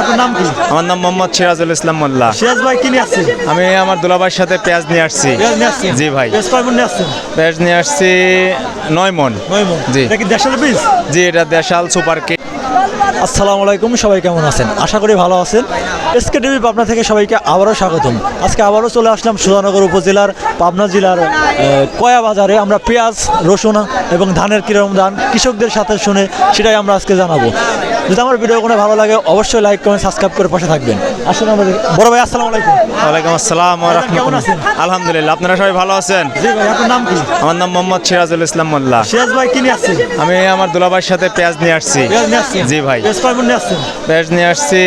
আপনার নাম কি? আমার নাম মোহাম্মদ সিরাজুল ইসলাম মোল্লা। সিরাজ ভাই কি নিয়ে আসছেন? আমি আমার দুলাভাইয়ের সাথে পেঁয়াজ নিয়ে আসছি। পেঁয়াজ নিয়ে আসছেন? জি ভাই। পেঁয়াজ কয় মন নিয়ে আসছেন? পেঁয়াজ নিয়ে আসছি নয় মন। নয় মন। জি। এটা কি দেশের বীজ? জি এটা দেশাল সুপার কে আসসালামু আলাইকুম সবাই কেমন আছেন? আশা করি ভালো আছেন। এসকে টিভি পাবনা থেকে সবাইকে আবারও স্বাগতম। আজকে আবারও চলে আসলাম সুধানগর উপজেলার পাবনা জেলার কয়া বাজারে। আমরা পেঁয়াজ রসুন এবং ধানের কীরকম দান কৃষকদের সাথে শুনে সেটাই আমরা আজকে জানাব। যদি আমার ভিডিও কোনো ভালো লাগে অবশ্যই লাইক কমেন্ট সাবস্ক্রাইব করে পাশে থাকবেন। আসলে আমাদের বড় ভাই আসসালামু আলাইকুম। ওয়ালাইকুম আসসালাম ওয়া কেমন আছেন? রাহমাতুল্লাহ আলহামদুলিল্লাহ আপনারা সবাই ভালো আছেন? জি ভাই আপনার নাম কি? আমার নাম মোহাম্মদ সিরাজুল ইসলাম মোল্লা। সিরাজ ভাই কি নিয়ে আসছেন? আমি আমার দুলাভাইয়ের সাথে পেঁয়াজ নিয়ে আসছি। পেঁয়াজ নিয়ে আসছেন? জি ভাই। পেঁয়াজ কয় মন নিয়ে আসছেন? পেঁয়াজ নিয়ে আসছি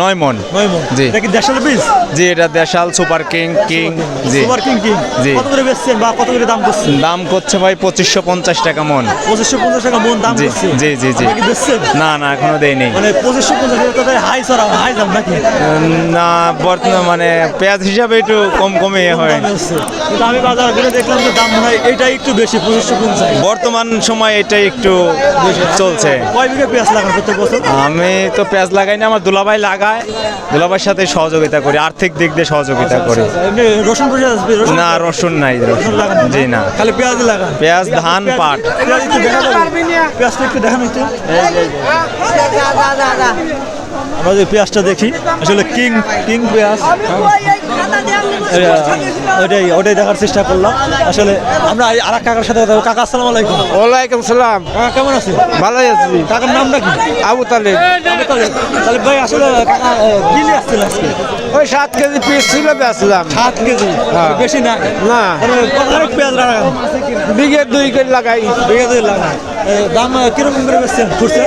নয় মন। নয় মন। জি। এটা কি দেশের বীজ? জি এটা দেশাল সুপার কিং কিং। জি। Super king king. জি। কত করে বেচছেন বা কত করে দাম করছেন? দাম করছে ভাই পঁচিশশো পঞ্চাশ টাকা মন। পঁচিশশো পঞ্চাশ টাকা মন দাম জি, করছে। জি, জি, জি। না না এখনও দেয়নি। মানে পঁচিশশো পঞ্চাশ টাকা হাই চড়া হাই দাম নাকি? না বর্তমান মানে পেঁয়াজ হিসাবে একটু কম কমে হয়। কিন্তু আমি বাজার ঘুরে দেখলাম যে দাম মনে হয় এইটাই একটু বেশি পঁচিশশো পঞ্চাশ। বর্তমান সময় এটাই একটু চলছে। কয় বিঘা পেঁয়াজ লাগান প্রত্যেক বছর? আমি তো পেঁয়াজ লাগাই না আমার দুলাভাই লাগায়। দুলাভাইয়ের সাথে সহযোগিতা করি আর্থিক দিক দিয়ে সহযোগিতা করি। আচ্ছা, রসুন না রসুন নাই রসুন? জি না। খালি পেঁয়াজ লাগান। পেঁয়াজ, ধান, পাট। পেঁয়াজ একটু দেখা যাবে। পেঁয়াজটা একটু দেখান একটু। আমরা যে পেঁয়াজটা দেখি আসলে কিং কিং পেঁয়াজ। ওটাই ওটাই দেখার চেষ্টা করলাম। আসলে আমরা আর এক কাকার সাথে কথা। কাকা আসসালামু আলাইকুম। ওয়ালাইকুম সালাম। কাকা কেমন আছে ভালোই আছি। কাকার নামটা কি আবু তালেব। আবু তালেব। তালেব ভাই আসলে কাকা কি নিয়ে আসছিল আজকে? ওই সাত কেজি পিস ছিল বেচলাম। সাত কেজি? হ্যাঁ। বেশি না? না। মানে পেঁয়াজ লাগান বিঘে দুই কেজি লাগাই। বিঘা দুই লাগান এ, দাম কীরকম করে বেচছেন? ফুটছে?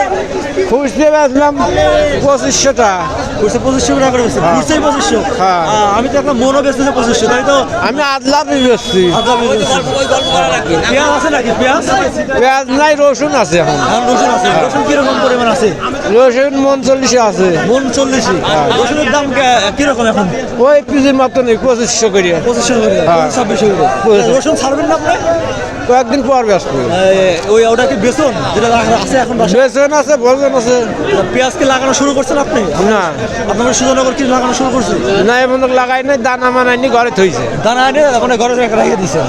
খুঁজতে বেচলাম পঁচিশশো টাকা। পঁচিশশো টাকা করে বেচছেন? ফুটছেই পঁচিশশো? হ্যাঁ। আমি তো একটা মনও বেচতেছে পঁচিশশো তাই তো? আমি আদলা বেচছি। পেঁয়াজ আছে নাকি? পেঁয়াজ? পেঁয়াজ নাই রসুন আছে এখন। এখন রসুন আছে। রসুন কীরকম পরিমাণ আছে? রসুন মন চল্লিশে আছে। মন চল্লিশই রসুনের দাম কীরকম এখন? ওই কেজির মতো নেই পঁচিশশো করে পঁচিশশো করে হ্যাঁ। ছাব্বিশশো রসুন ছাড়বেন না আপনি? কয়েকদিন পর বেচবো ওই ওটা কি বেতন যেটা আছে এখন বাসায়? বেচন আছে ভোজন আছে। পেঁয়াজ কি লাগানো শুরু করছেন আপনি? না। আপনার সুন্দরনগর কি লাগানো শুরু করছে? না এমন লাগাই নাই দানা মানাইনি ঘরে থইছে। দানা এনে এখন ঘরে রেখে দিছে।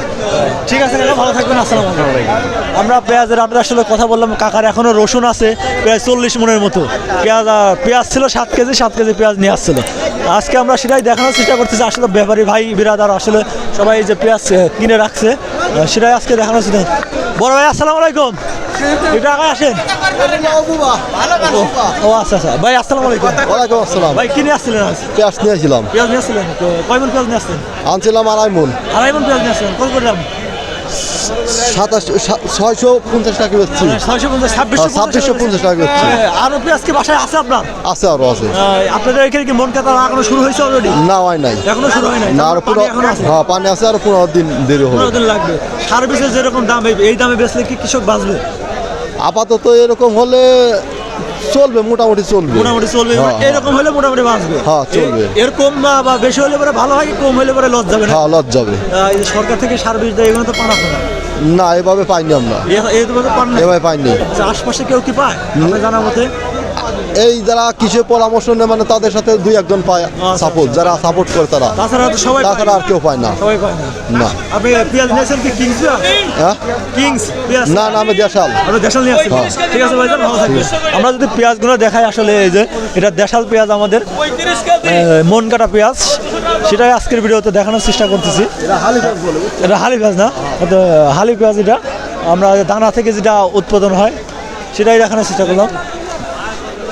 ঠিক আছে কাকা ভালো থাকবেন আসসালামু আলাইকুম। আমরা পেঁয়াজের আপনার আসলে কথা বললাম কাকার এখনও রসুন আছে প্রায় চল্লিশ মনের মতো। পেঁয়াজ পেঁয়াজ ছিল সাত কেজি সাত কেজি পেঁয়াজ নিয়ে আসছিল। আজকে আমরা সেটাই দেখানোর চেষ্টা করতেছি আসলে ব্যাপারী ভাই বিরাদার আসলে সবাই এই যে পেঁয়াজ কিনে রাখছে। সেটাই আজকে দেখানো হচ্ছে বড় ভাই আসসালাম আলাইকুম। একটু আগে আসেন। ও- আচ্ছা আচ্ছা। ভাই আসসালামু আলাইকুম। ওয়ালাইকুম আসসালাম। ভাই কিনে আসছিলেন আজ? পেঁয়াজ নিয়েছিলাম পেঁয়াজ নিয়ে আসছিলেন? কয় মন পেঁয়াজ নিয়ে আসছেন? আনছিলাম আড়াই মন। আড়াই মন পেঁয়াজ নিয়ে আসছেন। কত করলাম সাতাশ ছয়শো পঞ্চাশ টাকা বেচছি ছয়শো পঞ্চাশ ছাব্বিশশো ছাব্বিশশো পঞ্চাশ টাকা বেচছি আরও পেঁয়াজ কি বাসায় আছে আপনার? আছে আরও আছে। আপনাদের এখানে কি মন কাতা শুরু হয়েছে অলরেডি না হয় নাই। এখনও শুরু হয় নাই? না আর পুরো এখনও আছে? হ্যাঁ পানি আছে আরও পনেরো দিন দেরি হবে। পনেরো দিন লাগবে। সার্ভিসের যেরকম দাম এই- এই দামে বেচলে কি কৃষক বাঁচবে? আপাতত এরকম হলে চলবে মোটামুটি চলবে। মোটামুটি চলবে হ্যাঁ, হ্যাঁ। এরকম হলে মোটামুটি বাঁচবে হ্যাঁ, চলবে। এরকম এর কম বা বা বেশি হলে পরে ভালো হয় কম হলে পরে লস যাবে না? হ্যাঁ লজ যাবে এই সরকার থেকে সার্ভিস দেয় এগুলো তো পানা না। না এভাবে পাইনি আমরা। এভাবে পাইনি। আচ্ছা, আশপাশে কেউ কি পায়? জানা মতে? এই যারা কিসের পরামর্শ নেয় মানে তাদের সাথে দুই একজন পায় আচ্ছা, সাপোর্ট যারা সাপোর্ট করে তারা। তাছাড়া আর কেউ পায় না। না। হ্যাঁ? না না আমি দেশাল। ঠিক আছে থাকবেন। আমরা যদি পেঁয়াজগুলো দেখাই আসলে এই যে এটা দেশাল পেঁয়াজ আমাদের মন কাটা পেঁয়াজ। সেটাই আজকের ভিডিওতে দেখানোর চেষ্টা করতেছি। এটা হালি পেঁয়াজ না হালি পেঁয়াজ এটা আমরা দানা থেকে যেটা উৎপাদন হয় সেটাই দেখানোর চেষ্টা করলাম।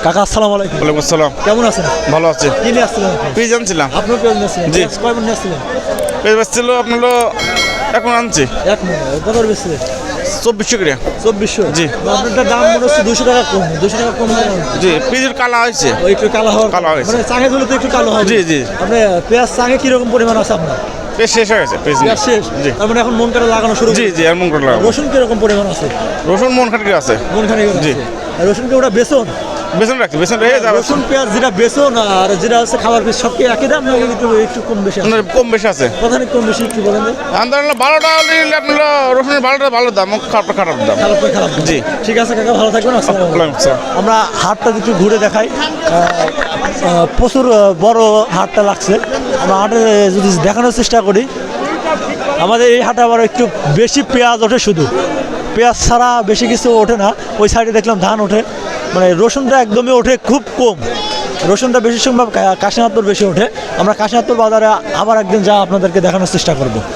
কাকা আসসালামু আলাইকুম। ওয়ালাইকুম আসসালাম। কেমন আছেন? ভালো আছে। কি নিয়ে আসছিলেন? পেঁয়াজ আনছিলাম। আপনার পেঁয়াজ নিয়ে আসছিলেন? জি। পেঁয়াজ কয় মণ নিয়ে আসছিলেন? পেঁয়াজ বেচছিল আপনার এখন আনছি। এক মণ কত বেচছিলেন? চব্বিশশো করে। চব্বিশশো? জি। আপনারটা দাম মনে হচ্ছে দুশো টাকা কম। দুশো টাকা কম জি পেঁয়াজের কালা হয়েছে। ওই একটু কালো হওয়ার কালো হয়েছে। মানে চাঙে ধুলে তো একটু কালো হবে জি, জি। আপনি পেঁয়াজ চাঙে কীরকম পরিমাণ আছে আপনার? পেঁয়াজ শেষ হয়ে গেছে পেঁয়াজ শেষ? জি। তার মানে এখন মন কাটা লাগানো শুরু জি জি আর মন রসুন কীরকম পরিমাণ আছে? রসুন মন খাটকে আছে। মন খানি জি। রসুন কি ওটা বেসন? বেসন রাখছি বেসন রেখে যাবে রসুন পেঁয়াজ যেটা বেসন আর যেটা হচ্ছে খাবার পিস সব কি একই দাম নাকি একটু একটু কম বেশি আছে? কম বেশি আছে কোথায় কম বেশি একটু বলেন তো? আন্দোলন ভালোটা হলে আপনার রসুনের ভালোটা ভালো দাম খারাপটা খারাপ দাম খারাপ তো খারাপ জি। ঠিক আছে কাকা ভালো থাকবেন আসসালামু আলাইকুম। ওয়ালাইকুম আসসালাম। আমরা হাটটা একটু ঘুরে দেখাই আহ, আহ, প্রচুর আহ, বড় হাটটা লাগছে আমরা হাটে যদি দেখানোর চেষ্টা করি আমাদের এই হাটে আবার একটু বেশি পেঁয়াজ ওঠে শুধু পেঁয়াজ ছাড়া বেশি কিছু ওঠে না ওই সাইডে দেখলাম ধান ওঠে মানে রসুনটা একদমই ওঠে খুব কম। রসুনটা বেশি সম্ভব কাশিনাথপুর বেশি ওঠে। আমরা কাশিনাথপুর বাজারে আবার একদিন যা আপনাদেরকে দেখানোর চেষ্টা করব।